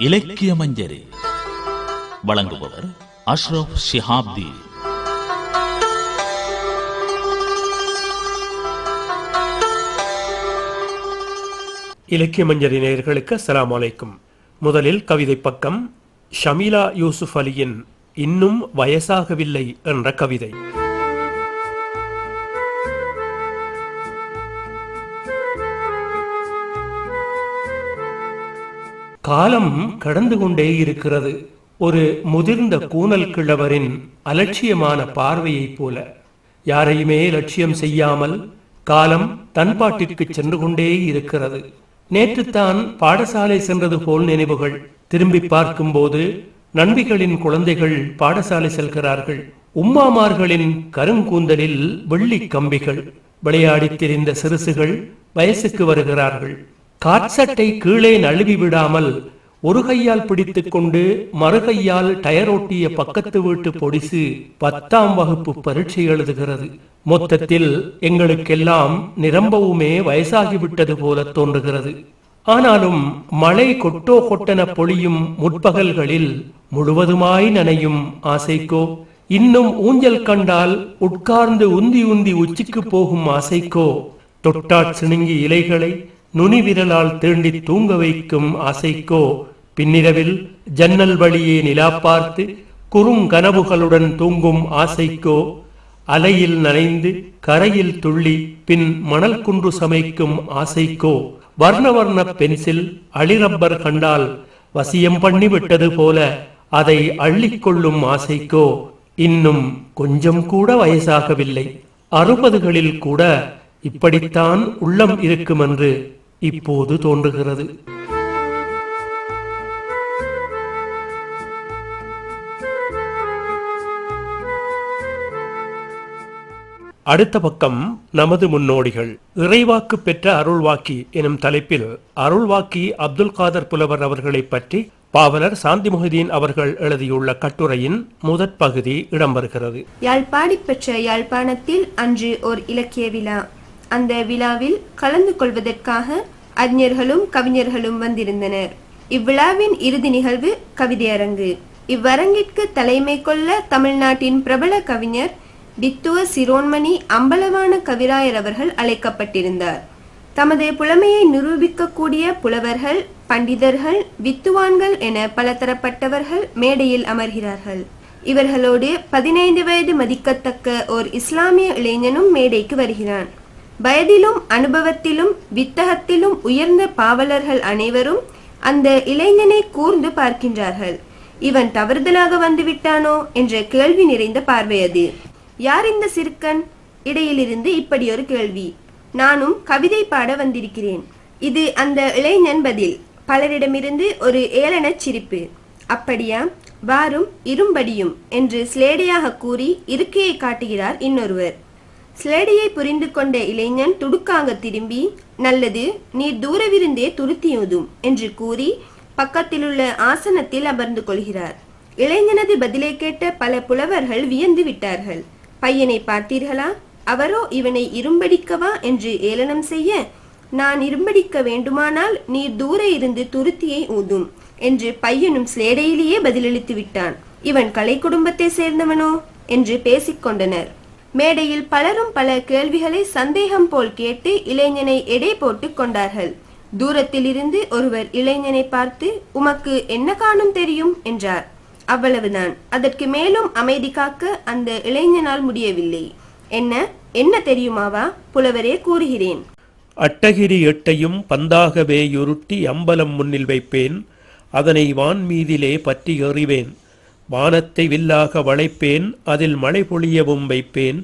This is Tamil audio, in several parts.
இலக்கிய மஞ்சரி வழங்குபவர் அஷ்ரப் ஷிஹாப்தி. இலக்கிய மஞ்சரி நேயர்களுக்கு அஸ்லாம் அலைக்கும். முதலில் கவிதை பக்கம் ஷமீலா யூசுப் அலியின் இன்னும் வயசாகவில்லை என்ற கவிதை. காலம் கடந்து கொண்டே இருக்கிறது. ஒரு முதிர்ந்த கூனல் கிழவரின் அலட்சியமான பார்வையைப் போல. யாரையுமே லட்சியம் செய்யாமல் காலம் தன்பாட்டிற்கு சென்று கொண்டே இருக்கிறது. நேற்றுத்தான் பாடசாலை சென்றது போல் நினைவுகள். திரும்பி பார்க்கும்போது நண்பிகளின் குழந்தைகள் பாடசாலை செல்கிறார்கள். உம்மாமார்களின் கருங்கூந்தலில் வெள்ளி கம்பிகள். விளையாடித் திரிந்த சிறுசுகள் வயசுக்கு வருகிறார்கள். காற்சட்டை கீழே நழுவி விடாமல் ஒரு கையால் பிடித்து கொண்டு மறுகையால் டயரோட்டிய பக்கத்து வீட்டு பொடிசு பத்தாம் வகுப்பு பரீட்சை எழுதுகிறது. மொத்தத்தில் எங்களுக்கெல்லாம் நிரம்பவுமே வயசாகிவிட்டது போல தோன்றுகிறது. ஆனாலும் மழை கொட்டோ கொட்டன பொழியும் முற்பகல்களில் முழுவதுமாய் நனையும் ஆசைக்கோ இன்னும் ஊஞ்சல் கண்டால் உட்கார்ந்து உந்தி உந்தி உச்சிக்கு போகும் ஆசைக்கோ தொட்டாட் சிணுங்கி இலைகளை நுனி விரலால் தீண்டி தூங்க வைக்கும் ஆசைக்கோ பின்னிரவில் ஜன்னல் வழியே நிலா பார்த்து குறுங்கனவுகளுடன் தூங்கும் ஆசைக்கோ. அலையில் நனைந்து கரையில் துள்ளி பின் மணல் குன்று சமைக்கும் ஆசைக்கோ. வர்ண வர்ண பென்சில் அளிரப்பர் கண்டால் வசியம் பண்ணி விட்டது போல அதை அள்ளிக்கொள்ளும் ஆசைக்கோ. இன்னும் கொஞ்சம் கூட வயசாகவில்லை. அறுபதுகளில் கூட இப்படித்தான் உள்ளம் இருக்குமென்று இப்போது தோன்றுகிறது. அடுத்த பக்கம் நமது முன்னோடிகள். இறைவாக்கு பெற்ற அருள்வாக்கி எனும் தலைப்பில் அருள்வாக்கி அப்துல் காதர் புலவர் அவர்களை பற்றி பாவலர் சாந்தி முஹிதீன் அவர்கள் எழுதியுள்ள கட்டுரையின் முதற் பகுதி இடம்பெறுகிறது. யாழ்ப்பாடி பெற்ற யாழ்ப்பாணத்தில் அன்று ஓர் இலக்கிய விழா. அந்த விழாவில் கலந்து கொள்வதற்காக அறிஞர்களும் கவிஞர்களும் வந்திருந்தனர். இவ்விழாவின் இறுதி நிகழ்வு கவிதையரங்கு. இவ்வரங்கிற்கு தலைமை கொள்ள தமிழ்நாட்டின் பிரபல கவிஞர் வித்துவ சிரோன்மணி அம்பலவான கவிராயர் அவர்கள் அழைக்கப்பட்டிருந்தார். தமது புலமையை நிரூபிக்கக்கூடிய புலவர்கள் பண்டிதர்கள் வித்துவான்கள் என பலதரப்பட்டவர்கள் மேடையில் அமர்கிறார்கள். இவர்களோடு பதினைந்து வயது மதிக்கத்தக்க ஓர் இஸ்லாமிய இளைஞனும் மேடைக்கு வருகிறான். வயதிலும் அனுபவத்திலும் வித்தகத்திலும் உயர்ந்த பாவலர்கள் அனைவரும் அந்த இளைஞனை கூர்ந்து பார்க்கின்றார்கள். இவன் தவறுதலாக வந்துவிட்டானோ என்ற கேள்வி நிறைந்த பார்வை அது. யார் இந்த சிறுக்கன்? இடையிலிருந்து இப்படி ஒரு கேள்வி. நானும் கவிதை பாட வந்திருக்கிறேன். இது அந்த இளைஞன் பதில். பலரிடமிருந்து ஒரு ஏளனச் சிரிப்பு. அப்படியா? வாரும் இரும்படியும் என்று ஸ்லேடையாக கூறி இருக்கையை காட்டுகிறார் இன்னொருவர். ஸ்லேடையை புரிந்து கொண்ட இளைஞன் துடுக்காக திரும்பி நல்லது நீர் தூரவிருந்தே துருத்தியோதும் என்று கூறி பக்கத்திலுள்ள ஆசனத்தில் அமர்ந்து கொள்கிறார். இளைஞனது பதிலை கேட்ட பல புலவர்கள் வியந்து விட்டார்கள். பையனை பார்த்தீர்களா? அவரோ இவனை இரும்படிக்கவா? என்று ஏளனம் செய்ய நான் இரும்படிக்க வேண்டுமானால் நீர் தூர இருந்து துருத்தியை ஊதும் என்று பையனும் ஸ்லேடையிலேயே பதிலளித்து விட்டான். இவன் கலை குடும்பத்தை சேர்ந்தவனோ? என்று பேசிக்கொண்டனர் மேடையில் பலரும் பல கேள்விகளை சந்தேகம் போல் கேட்டு இளைஞனை எடை போட்டு கொண்டார்கள். தூரத்தில் இருந்து ஒருவர் இளைஞனை பார்த்து உமக்கு என்ன காணும் தெரியும்? என்றார். அவ்வளவுதான் அதற்கு மேலும் அமைதி காக்க அந்த இளைஞனால் முடியவில்லை. என்ன? என்ன தெரியுமாவா? புலவரே கூறுகிறேன். அட்டகிரி எட்டையும் பந்தாகவே யுருட்டி அம்பலம் முன்னில் வைப்பேன். அதனை வான் மீதிலே பற்றி எறிவேன். வானத்தை வில்லாக வளைப்பேன் அதில் மழை பொழியவும் வைப்பேன்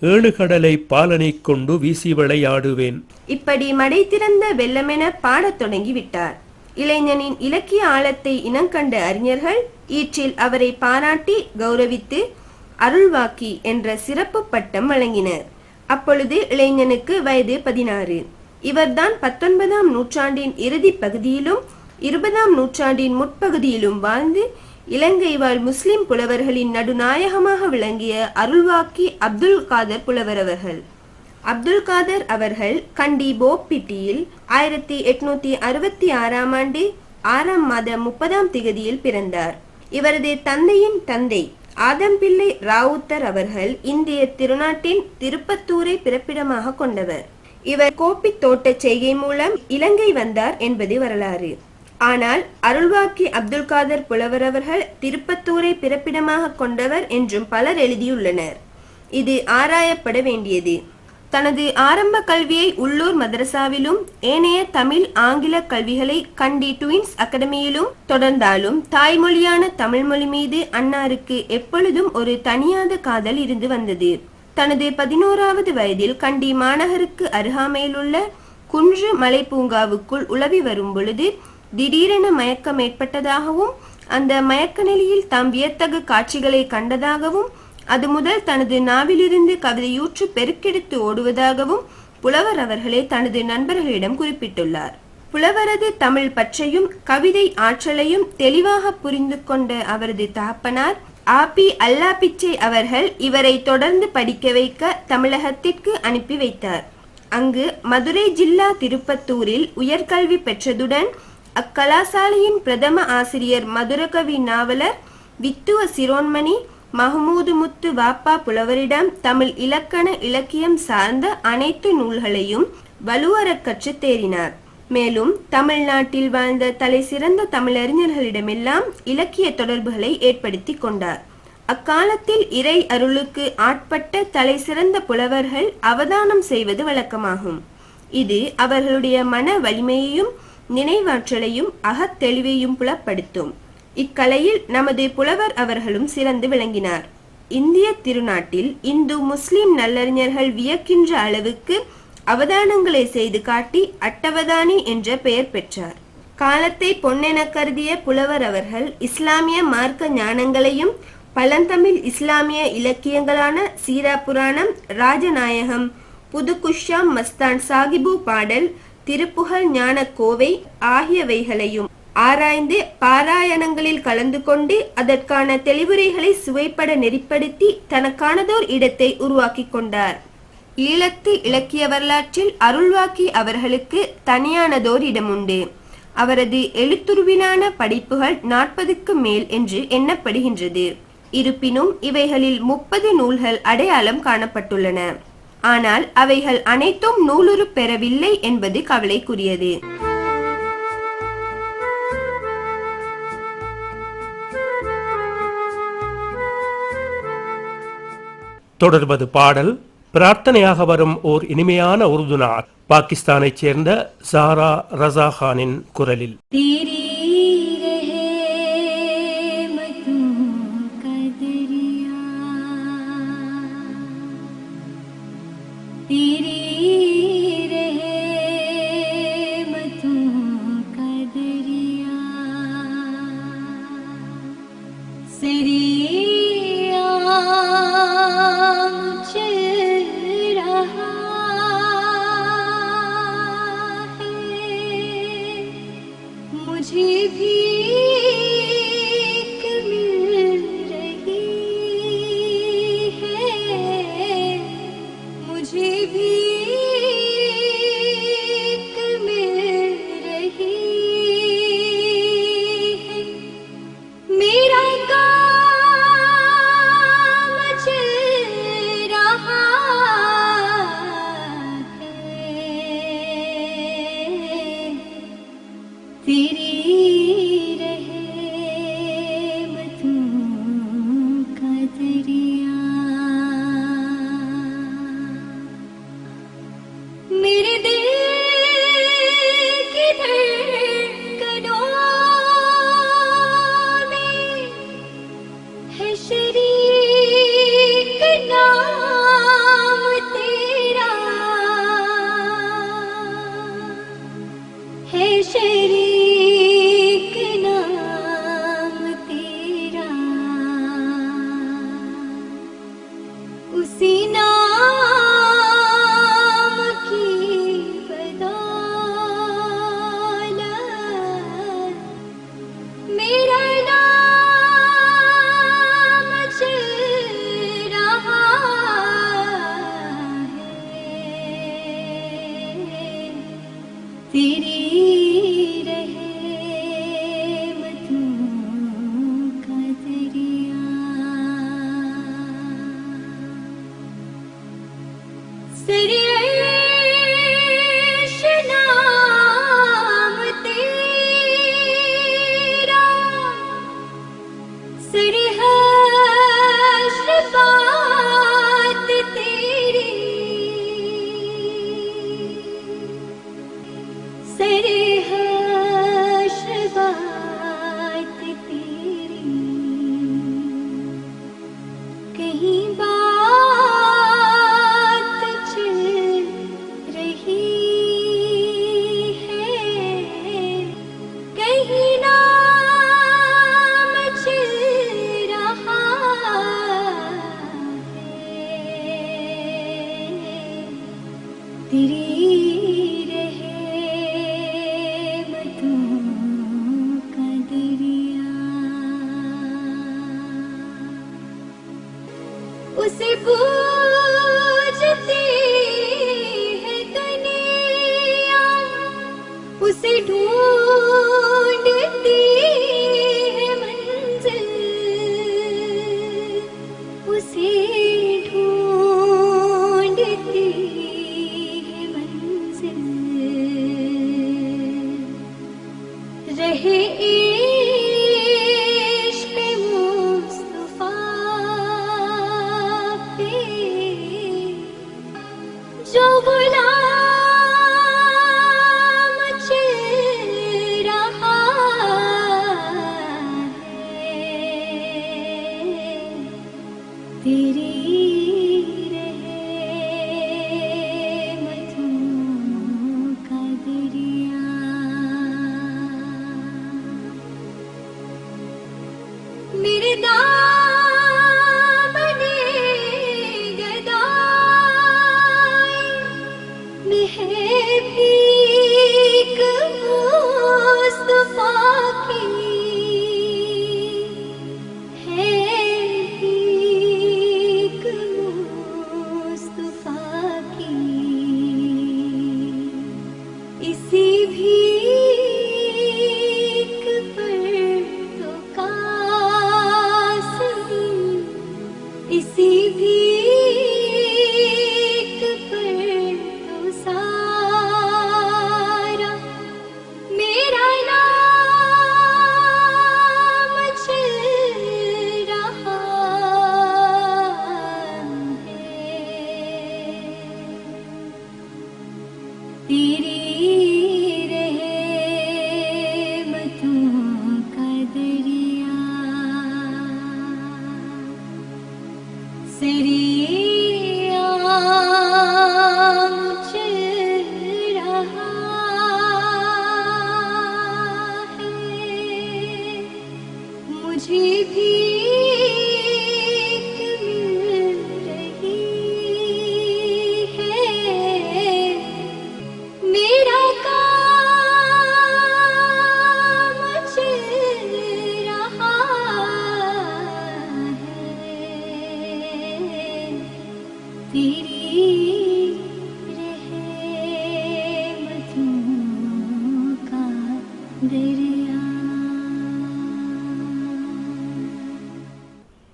ஏழு கடலை கொண்டு வீசி விளையாடுவேன். இப்படி மடை திறந்த வெள்ளமென பாடத் தொடங்கி விட்டார் இளைஞனின் இலக்கிய ஆழத்தை இனங்கண்ட அறிஞர்கள் ஈற்றில் அவரை பாராட்டி கௌரவித்து அருள்வாக்கி என்ற சிறப்பு பட்டம் வழங்கினர். அப்பொழுது இளைஞனுக்கு வயது பதினாறு. இவர்தான் பத்தொன்பதாம் நூற்றாண்டின் இறுதி பகுதியிலும் இருபதாம் நூற்றாண்டின் முற்பகுதியிலும் வாழ்ந்து இலங்கை வாழ் முஸ்லிம் புலவர்களின் நடுநாயகமாக விளங்கிய அருள்வாக்கி அப்துல் காதர் புலவர் அவர்கள். அப்துல் காதர் அவர்கள் கண்டி போப்பிட்டியில் ஆயிரத்தி எட்நூத்தி அறுபத்தி ஆறாம் ஆண்டு ஆறாம் மாதம் முப்பதாம் திகதியில் பிறந்தார். இவரது தந்தையின் தந்தை ஆதம்பிள்ளை ராவுத்தர் அவர்கள் இந்திய திருநாட்டின் திருப்பத்தூரை பிறப்பிடமாக கொண்டவர். இவர் கோப்பி தோட்டச் செய்கை மூலம் இலங்கை வந்தார் என்பது வரலாறு. ஆனால் அருள்வாக்கி அப்துல் காதர் புலவர் அவர்கள் திருப்பத்தூரை பிறப்பிடமாக கொண்டவர் என்றும் பலர் எழுதியுள்ளனர். இது ஆராயப்பட வேண்டியது. தனது ஆரம்ப கல்வியை உள்ளூர் மதரசாவிலும் ஏனைய தமிழ் ஆங்கில கல்விகளை கண்டி ட்வின்ஸ் அகாடமியிலும் தொடர்ந்தாலும் தாய்மொழியான தமிழ் மொழி மீது அன்னாருக்கு எப்பொழுதும் ஒரு தனியாத காதல் இருந்து வந்தது. தனது பதினோராவது வயதில் கண்டி மாநகருக்கு அருகாமையிலுள்ள குன்று மலை பூங்காவுக்குள் உலவி வரும் பொழுது திடீரென மயக்கம் ஏற்பட்டதாகவும் அந்த மயக்க நிலையில் தாம் வியத்தகு காட்சிகளை கண்டதாகவும் அது முதல் தனது நாவிலிருந்து கவிதையூற்று பெருக்கெடுத்து ஓடுவதாகவும் புலவர் அவர்களே தனது நண்பர்களிடம் குறிப்பிட்டுள்ளார். புலவரது தமிழ் பற்றையும் கவிதை ஆற்றலையும் தெளிவாக புரிந்து கொண்ட அவரது தகப்பனார் ஆபி அல்லாபிச்சை அவர்கள் இவரை தொடர்ந்து படிக்க வைக்க தமிழகத்திற்கு அனுப்பி வைத்தார். அங்கு மதுரை ஜில்லா திருப்பத்தூரில் உயர்கல்வி பெற்றதுடன் அக்கலாசாலையின் பிரதம ஆசிரியர் மதுரகவி நாவலர் வித்துவ சிரோன்மணி மஹமூது முத்து வாப்பா புலவரிடம் தமிழ் இலக்கண இலக்கியம் சார்ந்த அனைத்து நூல்களையும் வலுவரக் கற்று தேறினார். மேலும் தமிழ்நாட்டில் வாழ்ந்த தலை சிறந்த தமிழறிஞர்களிடமெல்லாம் இலக்கிய தொடர்புகளை ஏற்படுத்தி கொண்டார். அக்காலத்தில் இறை அருளுக்கு ஆட்பட்ட தலை சிறந்த புலவர்கள் அவதானம் செய்வது வழக்கமாகும். இது அவர்களுடைய மன வலிமையையும் நினைவாற்றலையும் அகத்தெளிவையும் புலப்படுத்தும். இக்கலையில் நமது புலவர் அவர்களும் சிறந்து விளங்கினார். இந்திய திருநாட்டில் இந்து முஸ்லிம் நல்லறிஞர்கள் வியக்கின்ற அளவுக்கு அவதானங்களை செய்து காட்டி அட்டவதானி என்ற பெயர் பெற்றார். காலத்தை பொன்னென கருதிய புலவர் அவர்கள் இஸ்லாமிய மார்க்க ஞானங்களையும் பழந்தமிழ் இஸ்லாமிய இலக்கியங்களான சீரா புராணம் ராஜநாயகம் புதுகுஷாம் மஸ்தான் சாகிபு பாடல் திருப்புகழ் ஞான கோவை ஆகியவைகளையும் ஆராய்ந்து பாராயணங்களில் கலந்து கொண்டு அதற்கான தெளிவுரைகளை சுவைப்பட நெறிப்படுத்தி தனக்கானதோர் இடத்தை உருவாக்கி கொண்டார். ஈழத்து இலக்கிய வரலாற்றில் அருள்வாக்கி அவர்களுக்கு தனியானதோர் இடம் உண்டு அவரது எழுத்துருவிலான படைப்புகள் நாற்பதுக்கு மேல் என்று எண்ணப்படுகின்றது. இருப்பினும் இவைகளில் முப்பது நூல்கள் அடையாளம் காணப்பட்டுள்ளன. ஆனால் அவைகள் அனைத்தும் நூலுரு பெறவில்லை என்பது கவலைக்குரியது. தொடர்வது பாடல் பிரார்த்தனையாக வரும் ஓர் இனிமையான உருதுனார் பாகிஸ்தானைச் சேர்ந்த சாரா ரசா கானின் குரலில். तेरी मुझे भी उसे पूजती है कन्या उसे ढूंढती seria.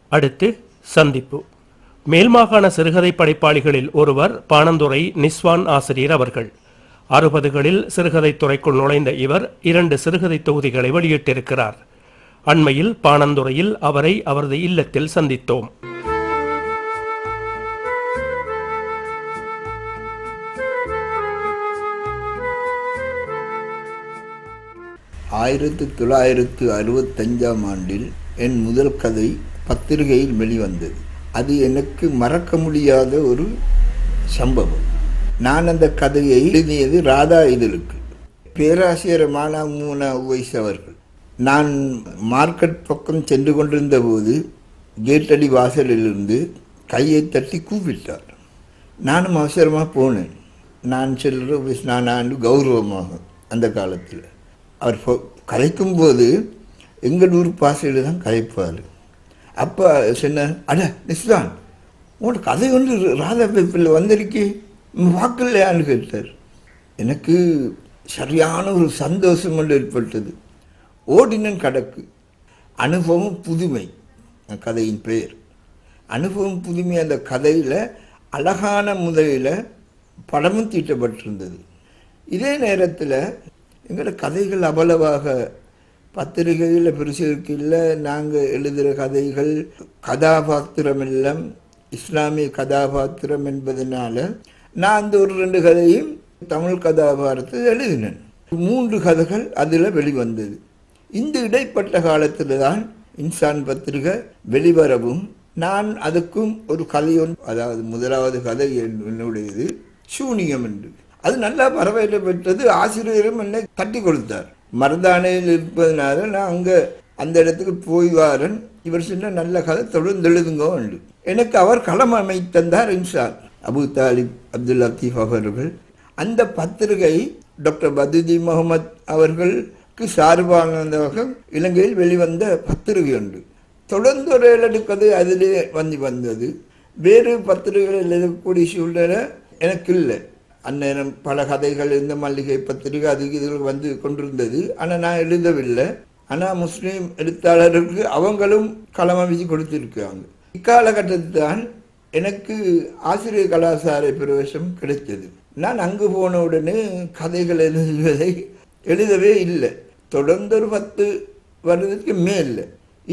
அடுத்து சந்திப்பு. மேல்மாகாண சிறுகதை படைப்பாளிகளில் ஒருவர் பாணந்துறை நிஸ்வான் ஆசிரியர் அவர்கள். அறுபதுகளில் சிறுகதை துறைக்குள் நுழைந்த இவர் இரண்டு சிறுகதை தொகுதிகளை வெளியிட்டிருக்கிறார். அண்மையில் பாணந்துறையில் அவரை அவரது இல்லத்தில் சந்தித்தோம். ஆயிரத்தி தொள்ளாயிரத்து அறுபத்தஞ்சாம் ஆண்டில் என் முதல் கதை பத்திரிகையில் வெளிவந்தது. அது எனக்கு மறக்க முடியாத ஒரு சம்பவம். நான் அந்த கதையை எழுதியது ராதா இதழுக்கு. பேராசிரியர் மானாமூனா உவைஸ் அவர்கள். நான் மார்க்கெட் பக்கம் சென்று கொண்டிருந்த போது கேட்டடி வாசலிலிருந்து கையை தட்டி கூப்பிட்டார். நானும் அவசரமாக போனேன். நான் செல்கிற ஆண்டு கௌரவமாக அந்த காலத்தில். அவர் பொ- கதைக்கும்போது எங்கள் ஊர் பாசையில் தான் கதைப்பார் அப்போ சொன்னார் அட நிஸ்தான் உங்களோட கதை ஒன்று ராதா பேப்பரில் வந்திருக்கே. வாக்கில்லையான்னு கேட்டார்? எனக்கு சரியான ஒரு சந்தோஷம் ஒன்று ஏற்பட்டது. ஓடினன் கடக்கு. அனுபவம் புதுமை கதையின் பெயர். அனுபவம் புதுமை அந்த கதையில் அழகான முதலில் படமும் தீட்டப்பட்டிருந்தது. இதே நேரத்தில் எங்களோட கதைகள் அவ்வளவாக பத்திரிகையில் பெருசுக்கு இல்லை. நாங்கள் எழுதுகிற கதைகள் கதாபாத்திரம் எல்லாம் இஸ்லாமிய கதாபாத்திரம் என்பதனால நான் அந்த ஒரு ரெண்டு கதையும் தமிழ் கதாபாத்திரத்தை எழுதினேன். மூன்று கதைகள் அதில் வெளிவந்தது. இந்த இடைப்பட்ட காலத்தில் தான் இன்சான் பத்திரிகை வெளிவரவும் நான் அதுக்கும் ஒரு கதை ஒன்று அதாவது முதலாவது கதை என்னுடையது சூனியம் என்று. அது நல்லா வரவேற்கப்பட்டது ஆசிரியரும் என்னை தட்டி கொடுத்தார். மருதானையில் இருப்பதனால நான் அங்கே அந்த இடத்துக்கு போய் வாரன். இவர் சொன்ன நல்ல கதை தொடர்ந்து உண்டு எனக்கு அவர் களம் அமைத்தந்தார் இன்சான் அபு தாலிப் அப்துல் லத்தீப் அவர்கள். அந்த பத்திரிகை டாக்டர் பதுதி முகமது அவர்களுக்கு சார்பானதாக இலங்கையில் வெளிவந்த பத்திரிகை உண்டு தொடர்ந்து ஒரு அதிலே வந்து வந்தது. வேறு பத்திரிகைகள் எழுதக்கூடிய சூழ்நிலை எனக்கு இல்லை. அந்நேரம் பல கதைகள் இந்த மல்லிகை பத்திரிகை அது இதில் வந்து கொண்டிருந்தது. ஆனால் நான் எழுதவில்லை ஆனால் முஸ்லீம் எழுத்தாளருக்கு அவங்களும் களம் விதி கொடுத்துருக்காங்க. இக்காலகட்டத்தில் தான் எனக்கு ஆசிரியர் கலாசார பிரவேசம் கிடைத்தது. நான் அங்கு போன உடனே கதைகள் எழுதுவதை எழுதவே இல்லை. தொடர்ந்து ஒரு பத்து வருடத்துக்கு மேல்.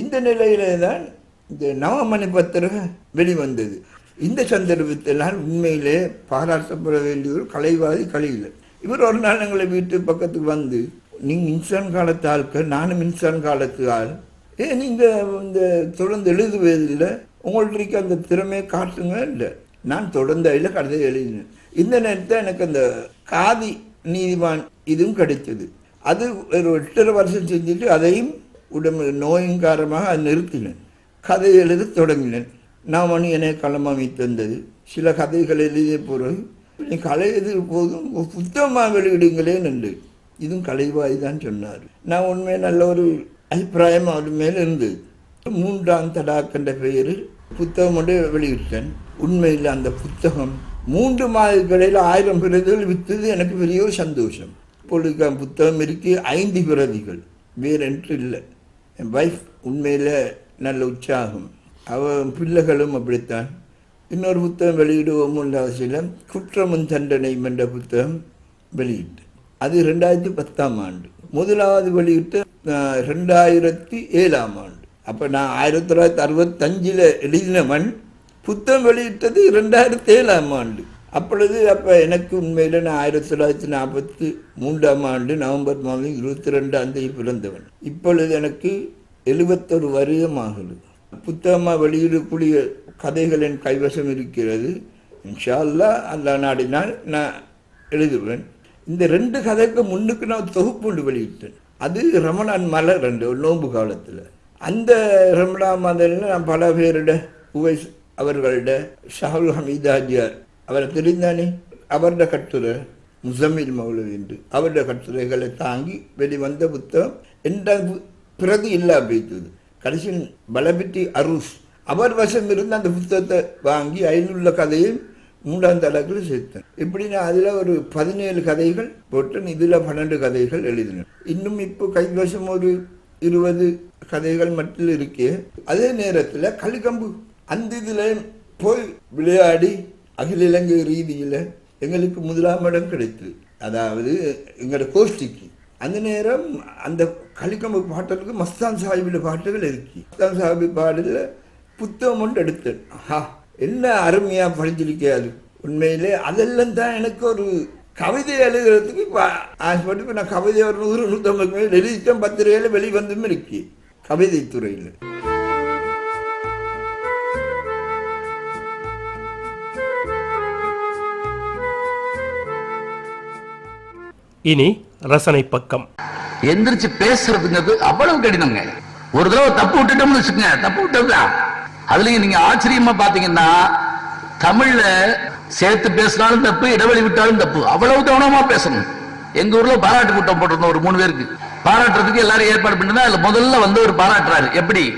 இந்த நிலையிலே தான் இந்த நவமணி பத்திரிகை வெளிவந்தது. இந்த சந்தர்ப்பத்தில் நான் உண்மையிலே பாராட்டப்பட வேண்டிய ஒரு கலைவாதி கலையில் இவர் ஒரு நாள் எங்களை வீட்டு பக்கத்துக்கு வந்து நீங்கள் இன்சான் காலத்து ஆட்கள் நானும் இன்சான் காலத்து ஆள் ஏ நீங்கள் இந்த தொடர்ந்து எழுதுவதில்லை உங்கள்கிட்ட இருக்க அந்த திறமையை காட்டுங்க இல்லை. நான் தொடர்ந்து அதில் கதை எழுதினேன். இந்த நேரத்தில் எனக்கு அந்த காதி நீதிமான் இதுவும் கிடைச்சது அது ஒரு எட்டரை வருஷம் செஞ்சுட்டு அதையும் உடம்பு நோயின் காரணமாக அதை நிறுத்தினேன். கதை எழுத தொடங்கினேன். நான் மணி என்னை களம் தந்தது சில கதைகள் எழுதிய பிறகு நீ கலை எழுதிய போதும் புத்தகமாக வெளியிடுங்களேன் என்று. இதுவும் கலைவாய் தான் சொன்னார். நான் உண்மையை நல்ல ஒரு அபிப்பிராயம் அவர் மேல் இருந்தது மூன்றாம் தடாக் என்ற பெயரில் புத்தகம் ஒன்று வெளியிட்டேன். உண்மையில் அந்த புத்தகம் மூன்று மாதங்களில் ஆயிரம் பிரதிகள் விற்றது எனக்கு பெரிய ஒரு சந்தோஷம். இப்பொழுது புத்தகம் இருக்கு. ஐந்து பிரதிகள். வேறென்று இல்லை. என் வைஃப் உண்மையில் நல்ல உற்சாகம். அவன் பிள்ளைகளும் அப்படித்தான். இன்னொரு புத்தகம் வெளியிடுவோம் அவசியம் குற்றமும் தண்டனையும் என்ற புத்தகம் வெளியிட்டு. அது ரெண்டாயிரத்தி பத்தாம் ஆண்டு. முதலாவது வெளியிட்டு ரெண்டாயிரத்தி ஏழாம் ஆண்டு. அப்போ நான் ஆயிரத்தி தொள்ளாயிரத்தி அறுபத்தஞ்சில் எழுதினவன் புத்தகம் வெளியிட்டது ரெண்டாயிரத்தி ஏழாம் ஆண்டு. அப்பொழுது அப்போ எனக்கு உண்மையில் நான் ஆயிரத்தி தொள்ளாயிரத்தி நாற்பத்தி மூன்றாம் ஆண்டு நவம்பர் மாதம் இருபத்தி ரெண்டாம் தேதி பிறந்தவன். இப்பொழுது எனக்கு எழுபத்தொரு வருடம் ஆகுது. புத்தகமாக வெளியிடக்கூடிய கதைகள் என் கைவசம் இருக்கிறது. இன்ஷா அல்லாஹ் அல்லா நாடினால் நான் எழுதுவேன். இந்த ரெண்டு கதைக்கு முன்னுக்கு நான் தொகுப்பு ஒன்று வெளியிட்டேன். அது ரமணான் மலர் ரெண்டு நோம்பு காலத்தில். அந்த ரமணா மலரில் நான் பல பேரிட உவைஸ் அவர்களிட ஷாகுல் ஹமீதாஜியார் அவரை தெரிந்தானே? அவருடைய கட்டுரை முசமீர் மௌலவி என்று. அவருடைய கட்டுரைகளை தாங்கி வெளிவந்த புத்தகம். என்ற பிரதி இல்லா போய்த்தது கடைசியில் பலபிட்டி அரூஸ். அவர் வசம் இருந்து அந்த புத்தகத்தை வாங்கி ஐநூறுல கதையும் மூன்றாம் தளத்தில் சேர்த்தேன். இப்படி நான் அதில் ஒரு பதினேழு கதைகள் போட்டேன் இதில் பன்னெண்டு கதைகள் எழுதினேன். இன்னும் இப்போ கைவசம் ஒரு இருபது கதைகள் மட்டும் இருக்கே. அதே நேரத்தில் கலிகம்பு அந்த இதில் போய் விளையாடி அகில இலங்கை ரீதியில் எங்களுக்கு முதலாம் இடம் கிடைத்தது. அதாவது எங்களோட கோஷ்டிக்கு. அந்த நேரம் அந்த கலிக்கம்பு பாட்டலுக்கு மஸ்தான் சாஹிபில் பாட்டுகள் இருக்கு. மஸ்தான் சாஹிபி பாடல புத்தகம் ஒன்று எடுத்தேன். ஆஹா என்ன அருமையாக படிச்சிருக்கே அது. உண்மையிலே அதெல்லாம் தான் எனக்கு ஒரு கவிதை எழுதுறதுக்கு இப்போ ஆசைப்பட்டு இப்போ நான் கவிதை ஒரு நூறு நூற்றம்பது மேல் எழுதிட்டேன் பத்திரிகையில் வெளிவந்தும் இருக்கு. கவிதை துறையில். இனி ரசனை பக்கம். எந்திரிச்சு பேசுறதுங்கிறது அவ்வளவு கடினங்க. ஒரு தடவை தப்பு விட்டுட்டோம்னு வச்சுக்கோங்க. தப்பு விட்டோம்ல. அதுலயும் நீங்க ஆச்சரியமா பாத்தீங்கன்னா தமிழ்ல சேர்த்து பேசினாலும் தப்பு இடைவெளி விட்டாலும் தப்பு. அவ்வளவு கவனமா பேசணும். எங்க ஊர்ல பாராட்டு கூட்டம் போட்டிருந்தோம் ஒரு மூணு பேருக்கு. பாராட்டுறதுக்கு எல்லாரும் ஏற்பாடு பண்ணிருந்தா அதுல முதல்ல வந்து ஒரு பாராட்டுறாரு. எப்படி?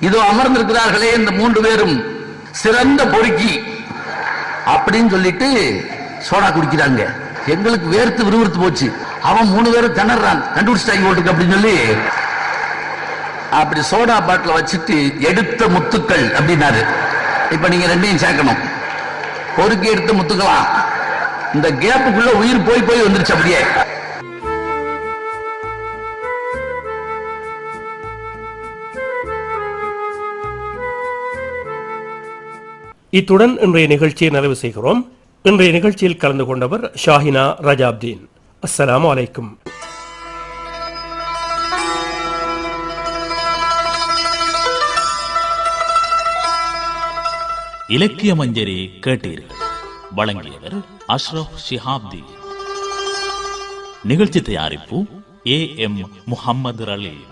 இதோ அமர்ந்திருக்கிறார்களே இந்த மூன்று பேரும். சிறந்த பொறுக்கி. அப்படின்னு சொல்லிட்டு சோடா குடிக்கிறாங்க. எங்களுக்கு வேர்த்து விறுவிறுத்து போச்சு. அவன் மூணு பேரும் திணறான். கண்டுபிடிச்சிட்டாங்க ஓட்டுக்கு அப்படின்னு சொல்லி. அப்படி சோடா பாட்டில வச்சுட்டு எடுத்த முத்துக்கள் அப்படின்னாரு. இப்ப நீங்க ரெண்டையும் சேர்க்கணும். பொறுக்கி எடுத்த முத்துக்கலாம் இந்த கேப்புக்குள்ள உயிர் போய் போய் வந்துருச்சு அப்படியே. இத்துடன் இன்றைய நிகழ்ச்சியை நிறைவு செய்கிறோம். இன்றைய நிகழ்ச்சியில் கலந்து கொண்டவர் ஷாஹினா ரஜாப்தீன். அஸ்ஸலாமு அலைக்கும் இலக்கிய மஞ்சரி கேட்டீர்கள் வழங்கியவர் அஷ்ரப் ஷிஹாப்தி நிகழ்ச்சி தயாரிப்பு ஏ எம் முஹம்மது ரலீல்